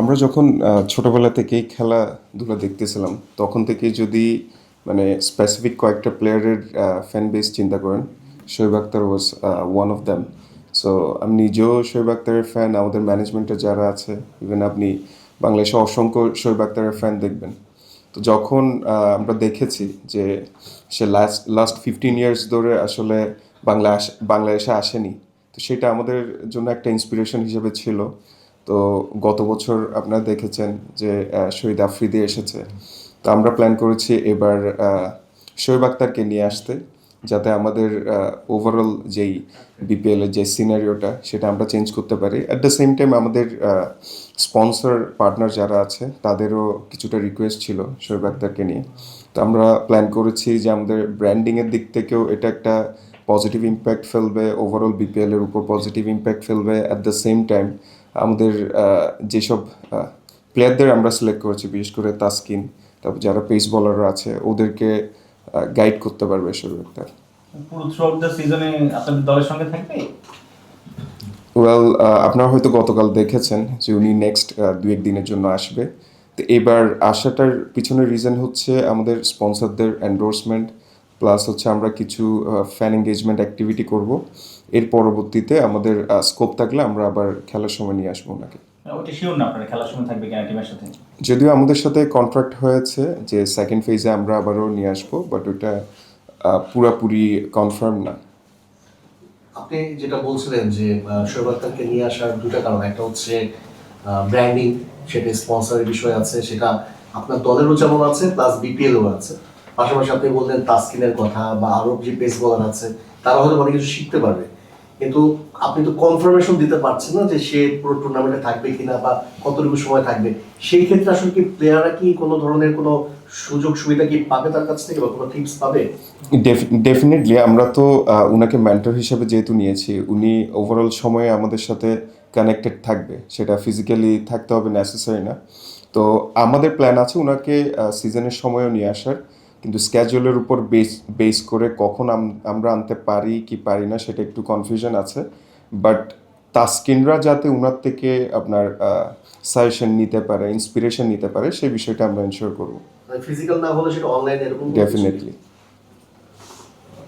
আমরা যখন ছোটবেলা থেকেই খেলাধুলা দেখতেছিলাম, তখন থেকে যদি মানে স্পেসিফিক কয়েকটা প্লেয়ারের ফ্যান বেস চিন্তা করেন, Shoaib Akhtar was one of them so আমি নিজেও শোয়েব আক্তারের ফ্যান আমাদের ম্যানেজমেন্টে যারা আছে ইভেন আপনি বাংলাদেশে অসংখ্য শোয়েব আক্তারের ফ্যান দেখবেন। তো যখন আমরা দেখেছি যে সে লাস্ট লাস্ট ফিফটিন ইয়ার্স ধরে আসলে বাংলা বাংলাদেশে আসেনি, তো সেটা আমাদের জন্য একটা ইন্সপিরেশন হিসেবে ছিল। তো গত বছর আপনারা দেখেছেন যে শহীদ আফ্রিদি এসেছে। তো আমরা প্ল্যান করেছি এবার শোয়েব আক্তারকে নিয়ে আসতে, যাতে আমাদের ওভারঅল যেই বিপিএল এর যে সিনারিওটা সেটা আমরা চেঞ্জ করতে পারি। অ্যাট দ্য সেম টাইম আমাদের স্পন্সর পার্টনার যারা আছে, তাদেরও কিছুটা রিকোয়েস্ট ছিল শোয়েব আক্তারকে নিয়ে। তো আমরা প্ল্যান করেছি যে, আমাদের ব্র্যান্ডিংয়ের দিক থেকেও এটা একটা পজিটিভ ইম্প্যাক্ট ফেলবে ওভারঅল বিপিএল এর উপর পজিটিভ ইম্প্যাক্ট ফেলবে। অ্যাট দ্য সেম টাইম আমাদের যেসব প্লেয়ারদের আমরা সিলেক্ট করেছি বিশেষ করে তাসকিন তারপর যারা পেস বলাররা আছে ওদেরকে গাইড করতে পারবে আক্তার ওয়েল আপনারা হয়তো গতকাল দেখেছেন যে উনি নেক্সট দু এক দিনের জন্য আসবে। তো এবার আসাটার পিছনে রিজন হচ্ছে আমাদের স্পন্সরদের এন্ডোর্সমেন্ট প্লাস হচ্ছে আমরা কিছু ফ্যান এঙ্গেজমেন্ট অ্যাক্টিভিটি করব। এর পরবর্তীতে আমাদের স্কোপ থাকলে আমরা আবার খেলার সময় নিয়ে আসব ওনাকে। না আপনারা খেলার সময় থাকবে কিনা টিমের সাথে? যদিও আমাদের সাথে কন্ট্রাক্ট হয়েছে যে সেকেন্ড ফেজে আমরা আবারও নিয়ে আসব বাট ওটা পুরাপুরি কনফার্ম না। আপনি যেটা বলছিলেন যে শোয়েব আক্তারকে নিয়ে আসার দুটা কারণ। একটা হচ্ছে ব্র্যান্ডিং সেটা স্পন্সরের বিষয় আছে সেটা আপনার দলেরও যেমন আছে প্লাস বিপিএলও আছে। পাশাপাশি আপনি বললেন তাসকিনের কথা বা আরও যে পেস বলার আছে তারা হয়তো অনেক কিছু শিখতে পারবে। কিন্তু আপনি তো কনফার্মেশন দিতে পারছেন না যে সে পুরো টুর্নামেন্টে থাকবে কিনা বা কতটুকু সময় থাকবে। সেই ক্ষেত্রে আসলে কি প্লেয়াররা কি কোনো ধরনের কোনো সুযোগ সুবিধা কি পাবে তার কাছ থেকে বা কোনো টিপস পাবে? ডেফিনেটলি আমরা তো উনাকে মেন্টর হিসেবে যেহেতু নিয়েছি, উনি ওভারঅল সময়ে আমাদের সাথে কানেক্টেড থাকবে। সেটা ফিজিক্যালি থাকতে হবে নেসেসারি না। তো আমাদের প্ল্যান আছে ওনাকে সিজনের সময়ও নিয়ে আসার। কিন্তু স্ক্যাজুয়ালের উপর বেস বেস করে কখন আমরা আনতে পারি কি পারি না সেটা একটু কনফিউশন আছে। বাট তাস্কিনরা যাতে ওনার থেকে আপনার সাজেশন নিতে পারে ইন্সপিরেশন নিতে পারে সেই বিষয়টা আমরা এনশিওর করব। ফিজিক্যাল না হলে সেটা অনলাইন এরকম ডেফিনেটলি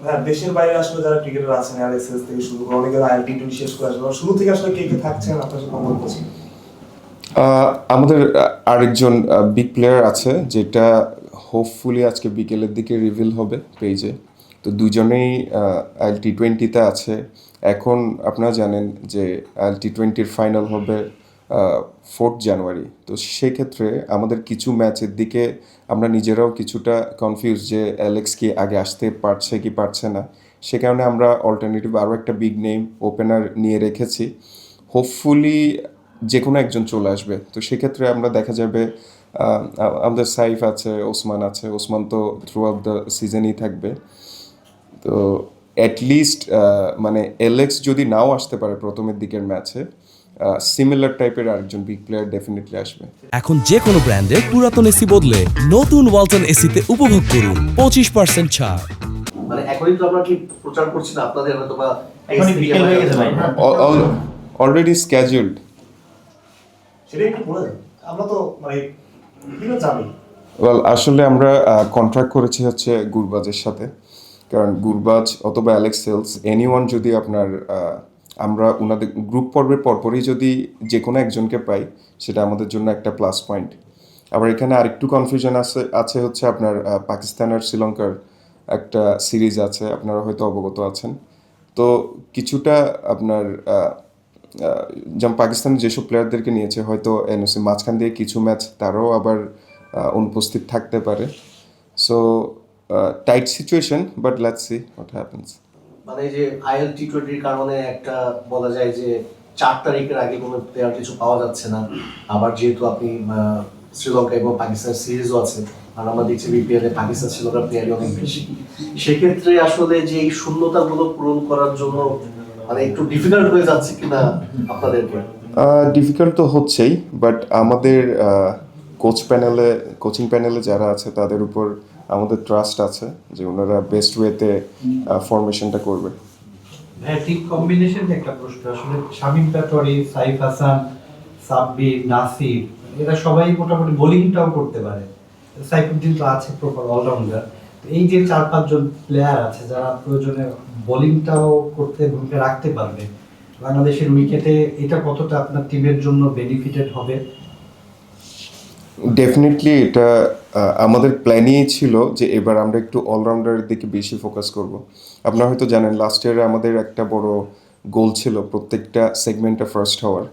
হ্যাঁ দেশের বাইরে আসলে যারা ক্রিকেটার আছেন আরএসএস থেকে শুরু করে আইটি টু শেষ করে আসবে শুরু থেকে আসলে কে কে থাকছেন আপনার সাথে কথা বলছি। আমাদের আরেকজন বিগ প্লেয়ার আছে যেটা হোপফুলি আজকে বিকেলের দিকে রিভিল হবে পেজে তো দুজনেই আইএল টি টোয়েন্টিতে আছে। এখন আপনারা জানেন যে আইএল টি টোয়েন্টির ফাইনাল হবে ফোর্থ জানুয়ারি তো সেক্ষেত্রে আমাদের কিছু ম্যাচের দিকে আমরা নিজেরাও কিছুটা কনফিউজ যে অ্যালেক্স কি আগে আসতে পারছে কি পারছে না। সে কারণে আমরা অল্টারনেটিভ আরও একটা বিগ নেম ওপেনার নিয়ে রেখেছি। হোপফুলি যে কোনো একজন চলে আসবে। তো সেক্ষেত্রে আমরা দেখা যাবে আমাদের সাইফ আছে ওসমান আছে। ওসমান তো থ্রু আউট দ্য সিজনই থাকবে। তো অ্যাটলিস্ট মানে এলেক্স যদি নাও আসতে পারে প্রথমের দিকের ম্যাচে সিমিলার টাইপের আরেকজন বিগ প্লেয়ার ডেফিনেটলি আসবে। এখন যে কোনো ব্র্যান্ডের পুরাতন এসি বদলে নতুন ওয়ালটন এসিতে উপভোগ করুন পঁচিশ পার্সেন্ট ছাড়। মানে এখনই তো আমরা কি প্রচার করছি না? আপনাদের হয়তো বা এখনই বিকেল হয়ে গেছে ভাই। অলরেডি স্ক্যাজুয়ালড সেটা একটু বলে? আমরা তো মানে ওয়েল আসলে আমরা কন্ট্রাক্ট করেছি হচ্ছে গুরবাজের সাথে। কারণ গুরবাজ অথবা অ্যালেক্স সেলস এনিওয়ান যদি আপনার আমরা ওনাদের গ্রুপ পর্বের পরপরই যদি যে কোনো একজনকে পাই, সেটা আমাদের জন্য একটা প্লাস পয়েন্ট আবার এখানে আরেকটু কনফিউশন আছে আছে হচ্ছে আপনার পাকিস্তান আর শ্রীলঙ্কার একটা সিরিজ আছে, আপনারা হয়তো অবগত আছেন। তো কিছুটা আপনার যেমন পাকিস্তান যেসব প্লেয়ারদেরকে নিয়েছে, হয়তো এনওসি, মাঝখান দিয়ে কিছু ম্যাচ তারাও আবার অনুপস্থিত থাকতে পারে। So tight situation but let's see what happens মানে যে আইএল টি টোয়েন্টির কারণে একটা বলা যায় যে চার তারিখের আগে কোনো প্লেয়ার কিছু পাওয়া যাচ্ছে না। আবার যেহেতু আপনি শ্রীলঙ্কা এবং পাকিস্তান সিরিজও আছে, আর আমরা দেখছি বিপিএল এ পাকিস্তান শ্রীলঙ্কার প্লেয়ারই অনেক বেশি। সেক্ষেত্রে আসলে যে এই শূন্যতাগুলো পূরণ করার জন্য মানে একটু ডিফিকাল্ট হয়ে যাচ্ছে কিনা আপনাদেরকে ডিফিকাল্ট তো হচ্ছেই বাট আমাদের কোচ প্যানেলে কোচিং প্যানেলে যারা আছে তাদের উপর আমাদের ট্রাস্ট আছে যে ওনারা বেস্ট ওয়েতে ফরমেশনটা করবে। হ্যাঁ ঠিক কম্বিনেশন একটা প্রশ্ন। আসলে শামীম পাটোয়ারি সাইফ হাসান সাব্বির নাসির এরা সবাই মোটামুটি বোলিংটাও করতে পারে। সাইফুদ্দিন তো আছে প্রপার অলরাউন্ডার এই যে চার পাঁচজন প্লেয়ার আছে যারা প্রয়োজনে বোলিংটাও করতে, ভূমিকা রাখতে পারবে, বাংলাদেশের উইকেটে এটা কতটা আপনার টিমের জন্য বেনিফিটেড হবে? ডেফিনেটলি এটা আমাদের প্ল্যানই ছিল যে এবার আমরা একটু অলরাউন্ডারের দিকে বেশি ফোকাস করব। আপনারা হয়তো জানেন লাস্ট ইয়ারে আমাদের একটা বড় গোল ছিল প্রত্যেকটা সেগমেন্টে ফার্স্ট হওয়ার।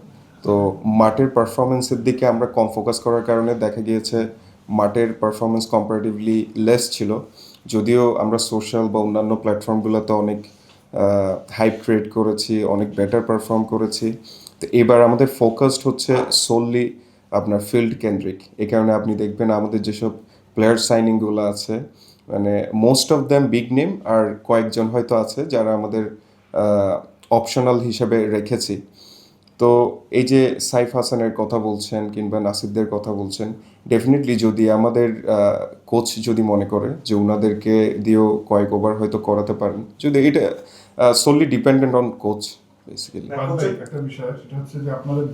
তো মাঠের পারফরমেন্সের দিকে আমরা কম ফোকাস করার কারণে দেখা গিয়েছে মাঠের পারফরমেন্স কম্পারেটিভলি লেস ছিল। যদিও আমরা সোশ্যাল বা অন্যান্য প্ল্যাটফর্মগুলোতে অনেক হাইপ ক্রিয়েট করেছি, অনেক বেটার পারফর্ম করেছি। তো এবার আমাদের ফোকাসড হচ্ছে সোললি আপনার ফিল্ড কেন্দ্রিক। এই কারণে আপনি দেখবেন আমাদের যেসব প্লেয়ার সাইনিংগুলো আছে মানে most of them big name আর কয়েকজন হয়তো আছে যারা আমাদের অপশনাল হিসাবে রেখেছি। তো এই যে সাইফ হাসানের কথা বলছেন কিংবা নাসিরদের কথা বলছেন ডেফিনেটলি যদি আমাদের কোচ যদি মনে করে যে ওনাদেরকে দিয়েও কয়েক ওভার হয়তো করাতে পারেন, যদি এটা সোললি ডিপেন্ডেন্ট অন কোচ একটা বিষয়, সেটা হচ্ছে যে আপনাদের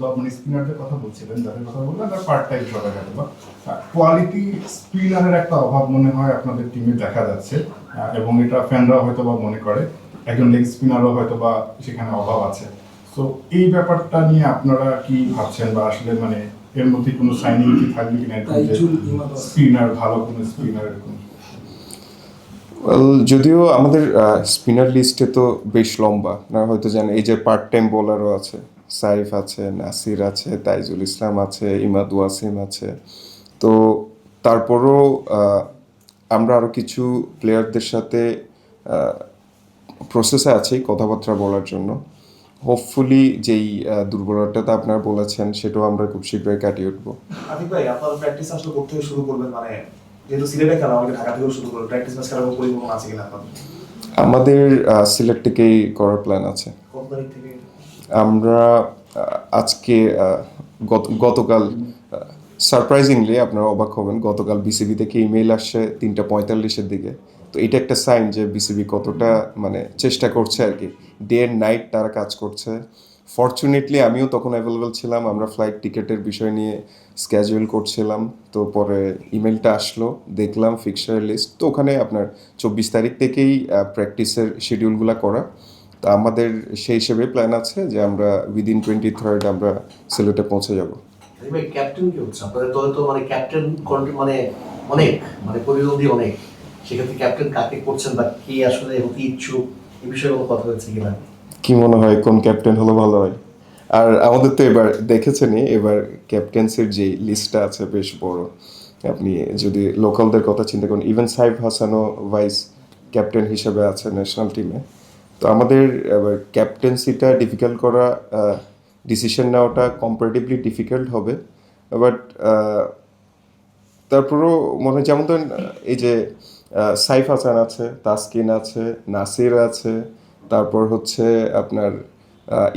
মানে কথা বলছিলেন কথা বললেন একটা অভাব মনে হয় আপনাদের দেখা যাচ্ছে এবং এটা ফ্যানরা হয়তো বা মনে করে, একজন লেগ স্পিনারও হয়তো বা সেখানে অভাব আছে। তো এই ব্যাপারটা নিয়ে আপনারা কি ভাবছেন বা আসলে মানে এর মধ্যে কোনো সাইনিং কি থাকবে কিনা স্পিনার ভালো কোনো স্পিনার এরকম? যদিও আমাদের স্পিনার লিস্টে তো বেশ লম্বা। আপনারা হয়তো জানেন এই যে পার্ট টাইম বোলারও আছে সাইফ আছে নাসির আছে তাইজুল ইসলাম আছে ইমাদ ওয়াসিম আছে। তো তারপরও আমরা আরও কিছু প্লেয়ারদের সাথে প্রসেসে আছি কথাবার্তা বলার জন্য। হোপফুলি যেই দুর্বলতাটা আপনারা বলেছেন সেটাও আমরা খুব শীঘ্রই কাটিয়ে উঠবো। আতিক ভাই আপনারা প্র্যাকটিস আসলে করতে শুরু করবেন মানে যেহেতু সিলেটে খেলা আমাকে ঢাকা থেকেও শুরু করবেন। প্র্যাকটিস ম্যাচ খেলার পরিকল্পনা আছে কিনা আপনাদের? আমাদের সিলেট থেকেই করার প্ল্যান আছে। আমরা আজকে গতকাল সারপ্রাইজিংলি আপনারা অবাক হবেন গতকাল বিসিবি থেকে ইমেইল আসছে তিনটা পঁয়তাল্লিশের দিকে। তো এটা একটা সাইন যে বিসিবি কতটা মানে চেষ্টা করছে আর কি। ডে অ্যান্ড নাইট তারা কাজ করছে। ফর্চুনেটলি আমিও তখন অ্যাভেলেবেল ছিলাম। আমরা ফ্লাইট টিকেটের বিষয় নিয়ে স্ক্যাজুয়াল করছিলাম। তো পরে ইমেলটা আসলো, দেখলাম ফিক্সার লিস্ট তো ওখানে আপনার চব্বিশ তারিখ থেকেই প্র্যাকটিসের শিডিউলগুলো করা। তা আমাদের সেই হিসেবে প্ল্যান আছে যে আমরা উইদিন টোয়েন্টি থার্ড আমরা সিলেটে পৌঁছে যাব। ক্যাপ্টেন কি হচ্ছে? আপনাদের তো মানে ক্যাপ্টেন মানে অনেক মানে প্রতিদ্বন্দ্বী অনেক। সেক্ষেত্রে ক্যাপ্টেন কাকে করছেন বা কি আসলে হতে ইচ্ছুক? কি মনে হয়, কোন ক্যাপ্টেন হলে ভালো হয়? আর আমাদের তো এবার দেখেছেনই, এবার ক্যাপ্টেন্সির যে লিস্টটা আছে বেশ বড়। আপনি যদি লোকালদের কথা চিন্তা করেন ইভেন সাইফ হাসানও ভাইস ক্যাপ্টেন হিসেবে আছে ন্যাশনাল টিমে তো আমাদের এবার ক্যাপ্টেন্সিটা ডিফিকাল্ট করা ডিসিশন নেওয়াটা কম্পারেটিভলি ডিফিকাল্ট হবে। বাট তারপরেও মনে হয়, যেমন ধরেন, এই যে সাইফ হাসান আছে, তাসকিন আছে, নাসির আছে, তারপর হচ্ছে আপনার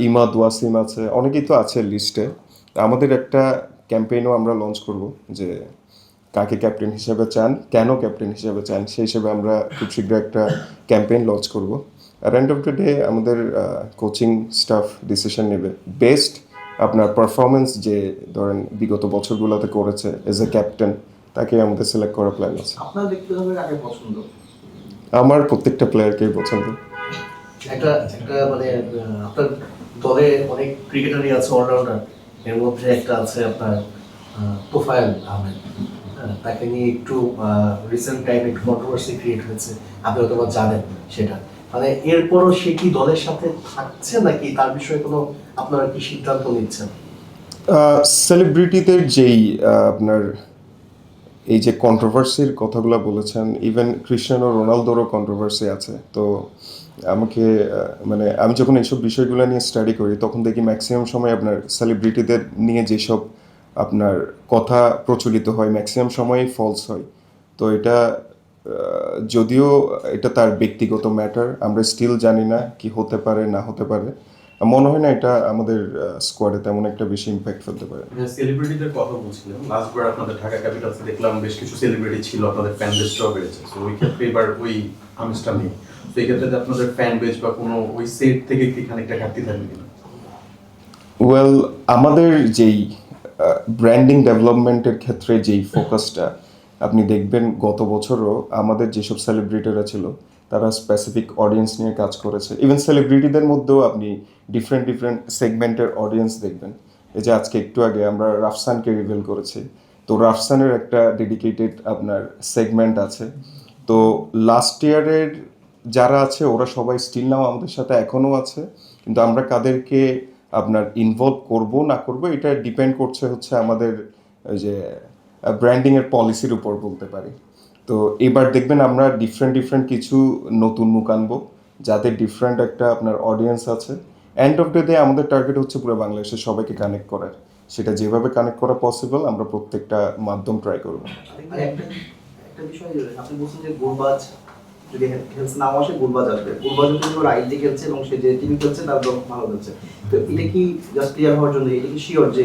ইমাদ ওয়াসিম আছে, অনেকেই তো আছে লিস্টে আমাদের একটা ক্যাম্পেইনও আমরা লঞ্চ করব যে কাকে ক্যাপ্টেন হিসেবে চান, কেন ক্যাপ্টেন হিসেবে চান, সেই হিসেবে আমরা খুব শীঘ্র একটা ক্যাম্পেইন লঞ্চ করব। আর এন্ড অফ দ্য ডে আমাদের কোচিং স্টাফ ডিসিশন নেবে বেস্ট আপনার পারফরমেন্স যে ধরেন বিগত বছরগুলোতে করেছে এজ এ ক্যাপ্টেন তাকে আমাদের সিলেক্ট করার প্ল্যান আছে। আপনার ব্যক্তিগতভাবে কাকে পছন্দ? আমার প্রত্যেকটা প্লেয়ারকেই পছন্দ। একটা একটা মানে আপনার দলে অনেক ক্রিকেটারই আছে অলরাউন্ডার এর মধ্যে একটা আছে আপনার তোফায়েল আহমেদ। হ্যাঁ, তাকে নিয়ে একটু রিসেন্ট টাইম একটু কন্ট্রোভার্সি ক্রিয়েট হয়েছে। আপনি হয়তো জানেন সেটা। মানে এরপরও সে কি দলের সাথে থাকছে নাকি তার বিষয়ে কোনো আপনারা কি সিদ্ধান্ত নিচ্ছেন? সেলিব্রিটিদের যেই আপনার এই যে কন্ট্রোভার্সির কথাগুলো বলেছেন ইভেন ক্রিশ্চিয়ানো রোনালদোরও কন্ট্রোভার্সি আছে। তো আমাকে মানে আমি যখন এইসব বিষয়গুলো নিয়ে স্টাডি করি, তখন দেখি ম্যাক্সিমাম সময় আপনার সেলিব্রিটিদের নিয়ে যেসব আপনার কথা প্রচলিত হয় ম্যাক্সিমাম সময়ই ফলস হয়। তো এটা যদিও এটা তার ব্যক্তিগত ম্যাটার আমরা স্টিল জানি না কি হতে পারে, না হতে পারে। মনে হয় না এটা আমাদের স্কোয়াডে তেমন একটা বেশি ইম্প্যাক্ট ফেলতে পারে। সেলিব্রিটিদের কথা বলছিলাম। লাস্ট বার আপনাদের ঢাকা ক্যাপিটালসে দেখলাম বেশ কিছু সেলিব্রিটি ছিল আপনাদের ফ্যান বেসটাও বেড়েছে। তো ওই ক্ষেত্রে এবার ওই আমেজটা নেই। তো এই ক্ষেত্রে আপনাদের ফ্যান বেস বা কোনো ওই সেট থেকে কি খানিকটা ঘাটতি থাকবে কিনা? ওয়েল আমাদের যেই ব্র্যান্ডিং ডেভেলপমেন্টের ক্ষেত্রে যেই ফোকাসটা আপনি দেখবেন গত বছরও আমাদের যেসব সেলিব্রিটিরা ছিল তারা স্পেসিফিক অডিয়েন্স নিয়ে কাজ করেছে। ইভেন সেলিব্রিটিদের মধ্যেও আপনি ডিফারেন্ট ডিফারেন্ট সেগমেন্টের অডিয়েন্স দেখবেন। এই যে আজকে একটু আগে আমরা রাফসানকে রিভিল করেছি। তো রাফসানের একটা ডেডিকেটেড আপনার সেগমেন্ট আছে। তো লাস্ট ইয়ারের যারা আছে, ওরা সবাই স্টিল নাও আমাদের সাথে এখনও আছে। কিন্তু আমরা কাদেরকে আপনার ইনভলভ করব, না করব, এটা ডিপেন্ড করছে হচ্ছে আমাদের ওই যে ব্র্যান্ডিংয়ের পলিসির উপর বলতে পারি। তো এবার দেখবেন আমরা ডিফারেন্ট ডিফারেন্ট কিছু নতুন মুখ আনব যাদের ডিফারেন্ট একটা আপনার অডিয়েন্স আছে। এন্ড অফ দ্য ডে আমাদের টার্গেট হচ্ছে পুরো বাংলাদেশের সবাইকে কানেক্ট করার। সেটা যেভাবে কানেক্ট করা পসিবল আমরা প্রত্যেকটা মাধ্যম ট্রাই করব। একটা বিষয় আপনি বলছেন যে গোলবাজ, যদি হেলস নাও আসে গোলবাজ আসবে। গোলবাজ কিন্তু ওর আইডি খেলছে এবং সে যে টিম খেলছে তার দল ভালো খেলছে। তো এটা কি জাস্ট ক্লিয়ার হওয়ার জন্য, এটা কি শিওর যে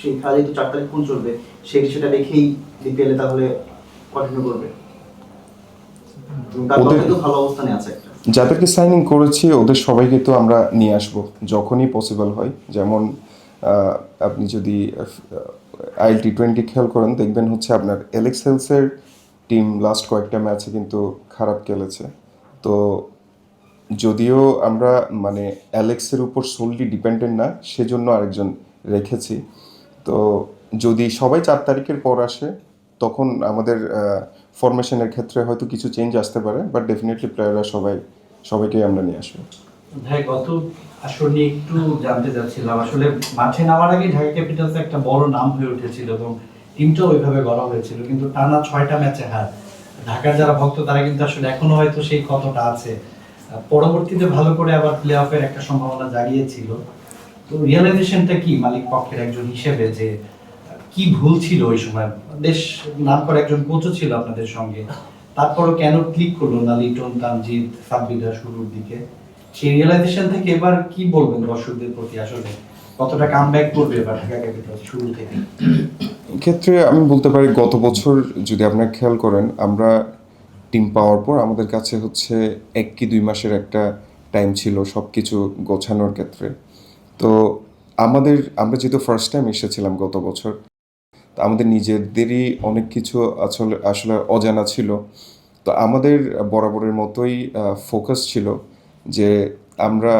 সেই খেলা যেহেতু চার তারিখ কোন চলবে, সে সেটা রেখেই বিপিএল তাহলে কন্টিনিউ করবে। ভালো অবস্থানে আছে একটা। যাদেরকে সাইনিং করেছি ওদের সবাইকে তো আমরা নিয়ে আসব যখনই পসিবল হয়। যেমন আপনি যদি আইএল টি টোয়েন্টি খেয়াল করেন দেখবেন হচ্ছে আপনার এলেক্স হেলসের টিম লাস্ট কয়েকটা ম্যাচে কিন্তু খারাপ খেলেছে। তো যদিও আমরা মানে অ্যালেক্সের উপর সোললি ডিপেন্ডেন্ট না সেজন্য আরেকজন রেখেছি। তো যদি সবাই চার তারিখের পর আসে তখন আমাদের ফরমেশনের ক্ষেত্রে হয়তো কিছু চেঞ্জ আসতে পারে বাট ডেফিনেটলি প্লেয়াররা সবাই, সবাইকেই আমরা নিয়ে আসব। ভাই, গত আসর নিয়ে একটু জানতে চাচ্ছিলাম, আসলে মাঠে নামার আগে ঢাকা ক্যাপিটালস একটা বড় নাম হয়ে উঠেছিল এবং টিমটাও ওইভাবে গড়া হয়েছিল, কিন্তু টানা ছয়টা ম্যাচে হার। ঢাকার যারা ভক্ত, তারা কিন্তু আসলে এখনও হয়তো সেই ক্ষতটা আছে। পরবর্তীতে ভালো করে আবার প্লে অফের একটা সম্ভাবনা জাগিয়েছিল। তো রিয়েলাইজেশনটা কি মালিক পক্ষের একজন হিসেবে যে কি ভুল ছিল ওই সময়? বেশ নাম করে একজন কোচও ছিল আপনাদের সঙ্গে। তারপরও কেন ক্লিক করল না লিটন তানজিদ সাব্বিরা শুরুর দিকে? সেই রিয়েলাইজেশন থেকে এবার কি বলবেন দর্শকদের প্রতি আসলে? কতটা করবে এবার ঢাকা ক্যাপিটাল শুরু থেকে? এক্ষেত্রে আমি বলতে পারি, গত বছর যদি আপনারা খেয়াল করেন, আমরা টিম পাওয়ার পর আমাদের কাছে হচ্ছে এক কি দুই মাসের একটা টাইম ছিল সব কিছু গোছানোর ক্ষেত্রে। তো আমাদের, আমরা যেহেতু ফার্স্ট টাইম এসেছিলাম গত বছর আমাদের নিজেদেরই অনেক কিছু আসলে আসলে অজানা ছিল। তো আমাদের বরাবরের মতোই ফোকাস ছিল যে আমরা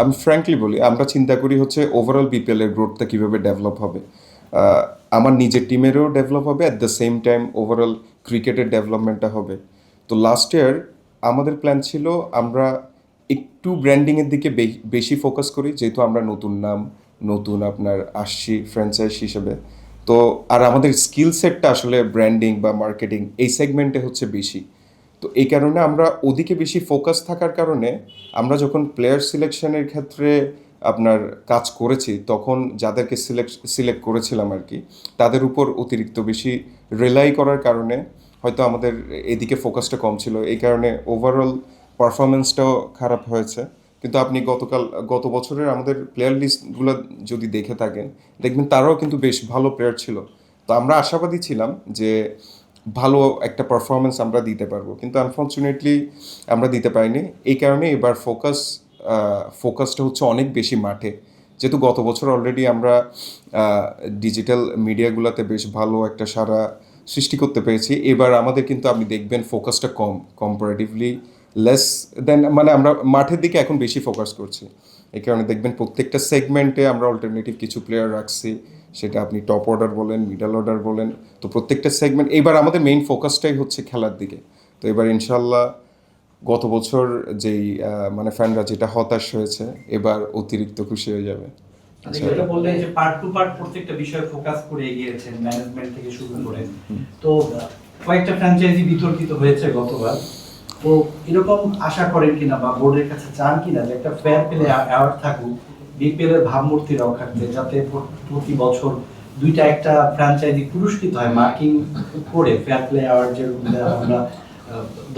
আমি ফ্র্যাঙ্কলি বলি, আমরা চিন্তা করি হচ্ছে ওভারঅল বিপিএলের গ্রোথটা কীভাবে ডেভেলপ হবে। আমার নিজের টিমেরও ডেভেলপ হবে at the same time overall ক্রিকেটের ডেভেলপমেন্টটা হবে। তো লাস্ট ইয়ার আমাদের প্ল্যান ছিল আমরা একটু ব্র্যান্ডিংয়ের দিকে বেশি ফোকাস করি, যেহেতু আমরা নতুন নাম, নতুন আপনার আসছি ফ্র্যাঞ্চাইজ হিসেবে। তো আর আমাদের স্কিল সেটটা আসলে ব্র্যান্ডিং বা মার্কেটিং এই সেগমেন্টে হচ্ছে বেশি। তো এই কারণে আমরা ওদিকে বেশি ফোকাস থাকার কারণে আমরা যখন প্লেয়ার সিলেকশনের ক্ষেত্রে আপনার কাজ করেছি, তখন যাদেরকে সিলেক্ট সিলেক্ট করেছিলাম আর কি, তাদের উপর অতিরিক্ত বেশি রিলাই করার কারণে হয়তো আমাদের এদিকে ফোকাসটা কম ছিল। এই কারণে ওভারঅল পারফরমেন্সটাও খারাপ হয়েছে। কিন্তু আপনি গতকাল, গত বছরের আমাদের প্লেয়ার লিস্টগুলো যদি দেখে থাকেন, দেখবেন তারাও কিন্তু বেশ ভালো প্লেয়ার ছিল। তো আমরা আশাবাদী ছিলাম যে ভালো একটা পারফরমেন্স আমরা দিতে পারব। কিন্তু আনফর্চুনেটলি আমরা দিতে পারিনি। এই কারণে এবার ফোকাস ফোকাসটা হচ্ছে অনেক বেশি মাঠে। যেহেতু গত বছর অলরেডি আমরা ডিজিটাল মিডিয়াগুলোতে বেশ ভালো একটা সারা সৃষ্টি করতে পেরেছি। এবার আমাদের কিন্তু আপনি দেখবেন ফোকাসটা কম কম্পারেটিভলি লেস দেন মানে আমরা মাঠের দিকে এখন বেশি ফোকাস করছি। এই কারণে দেখবেন প্রত্যেকটা সেগমেন্টে আমরা অল্টারনেটিভ কিছু প্লেয়ার রাখছি। সেটা আপনি টপ অর্ডার বলেন মিডল অর্ডার বলেন তো প্রত্যেকটা সেগমেন্ট এবার আমাদের মেইন ফোকাসটাই হচ্ছে খেলার দিকে। তো এবার ইনশাল্লাহ গত বছর যেই মানে ফ্যানরা যেটা হতাশ হয়েছে এবার অতিরিক্ত খুশি হয়ে যাবে। আচ্ছা, এটা বললেন যে পার্ট টু পার্ট প্রত্যেকটা বিষয়ে ফোকাস করে এগিয়েছেন ম্যানেজমেন্ট থেকে শুরু করে। তো কয়েকটা ফ্র্যাঞ্চাইজি বিতর্কিত হয়েছে গতবার। তো এরকম আশা করেন কিনা বা বোর্ডের কাছে চান কিনা যে একটা ফেয়ার প্লে অ্যাওয়ার্ড থাকুক বিপিএল এর ভাবমূর্তি রক্ষার্থে যাতে প্রতি বছর দুইটা একটা ফ্র্যাঞ্চাইজি পুরস্কৃত হয় মার্কিং করে ফেয়ার প্লে অ্যাওয়ার্ড আমরা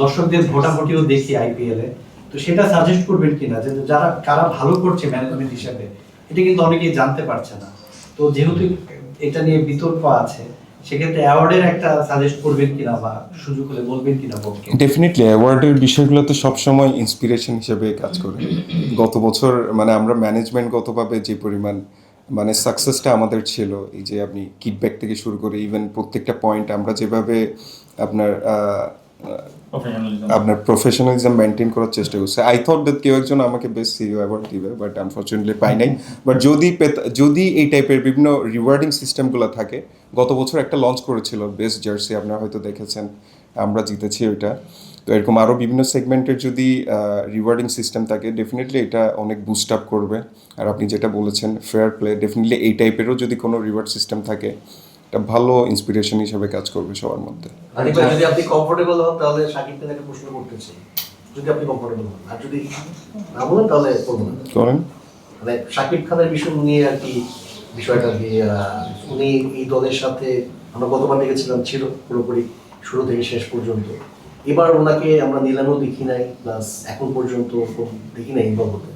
দর্শকদের ভোটাভুটিও দেখি আইপিএল এ তো সেটা সাজেস্ট করবেন কিনা? যে যারা কারা ভালো করছে ম্যানেজমেন্ট হিসাবে এটা কিন্তু অনেকেই জানতে পারছে না। তো যেহেতু এটা নিয়ে বিতর্ক আছে সেক্ষেত্রে অ্যাওয়ার্ডের একটা সাজেস্ট করবেন কিনা বা সুযোগ হলে বলবেন কিনা বলকে ডেফিনেটলি অ্যাওয়ার্ডের বিষয়গুলো তো সবসময় ইন্সপিরেশন হিসেবে কাজ করে। গত বছর মানে আমরা ম্যানেজমেন্টগতভাবে যে পরিমাণ মানে সাকসেসটা আমাদের ছিল, এই যে আপনি কিডব্যাক থেকে শুরু করে ইভেন প্রত্যেকটা পয়েন্ট আমরা যেভাবে আপনার আপনার প্রফেশনালিজম মেনটেন করার চেষ্টা করছে। আই থট দ্যাট কেউ একজন আমাকে বেস্ট সিইও অ্যাওয়ার্ড দিবে বাট আনফর্চুনেটলি পাই নাই। বাট যদি যদি এই টাইপের বিভিন্ন রিওয়ার্ডিং সিস্টেমগুলো থাকে, গত বছর একটা লঞ্চ করেছিল বেস্ট জার্সি আপনারা হয়তো দেখেছেন, আমরা জিতেছি ওইটা। তো এরকম আরও বিভিন্ন সেগমেন্টের যদি রিওয়ার্ডিং সিস্টেম থাকে ডেফিনেটলি এটা অনেক বুস্ট আপ করবে। আর আপনি যেটা বলেছেন ফেয়ার প্লে ডেফিনেটলি এই টাইপেরও যদি কোনো রিওয়ার্ড সিস্টেম থাকে এটা ভালো ইন্সপিরেশন হিসেবে কাজ করবে সবার মধ্যে। যদি আপনি কমফোর্টেবল হন তাহলে খান প্রশ্ন করতে চাই। যদি আপনি কমফোর্টেবল হন আর যদি না বলেন তাহলে করব না। করেন। মানে শাকিব খানের বিষয় নিয়ে আর কি বিষয়টা উনি এই দলের সাথে আমরা গতবার দেখেছিলাম ছিল পুরোপুরি শুরু থেকে শেষ পর্যন্ত। এবার ওনাকে আমরা নিলামেও দেখি নাই প্লাস এখন পর্যন্ত দেখি নাই ইনভলভ হতে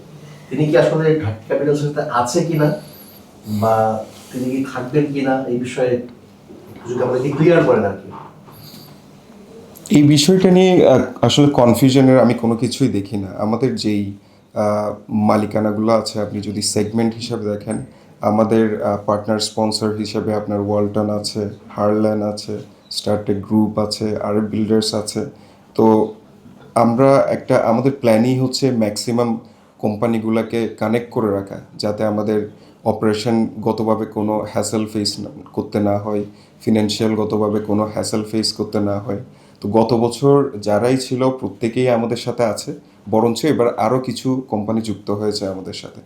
তিনি কি আসলে ঘাটতি ক্যাপিটালসের সাথে আছে কিনা? বা তিনি কি থাকবেন কিনা এই বিষয়ে যদি আমাদেরকে ক্লিয়ার করেন আর কি? এই বিষয়টা নিয়ে আসলে কনফিউশনের আমি কোনো কিছুই দেখি না। আমাদের যেই মালিকানাগুলো আছে, আপনি যদি সেগমেন্ট হিসাবে দেখেন, আমাদের পার্টনার স্পন্সর হিসাবে আপনার ওয়ালটন আছে হারল্যান আছে স্টারটেক গ্রুপ আছে আর বিল্ডার্স আছে। তো আমরা একটা, আমাদের প্ল্যানই হচ্ছে ম্যাক্সিমাম কোম্পানিগুলোকে কানেক্ট করে রাখা, যাতে আমাদের অপারেশনগতভাবে কোনো হ্যাসেল ফেস করতে না হয় ফিনান্সিয়ালগতভাবে কোনো হ্যাসেল ফেস করতে না হয়। তো গত বছর যারাই ছিল প্রত্যেকেই আমাদের সাথে আছে, বরঞ্চ এবার আরও কিছু কোম্পানি যুক্ত হয়েছে আমাদের সাথে।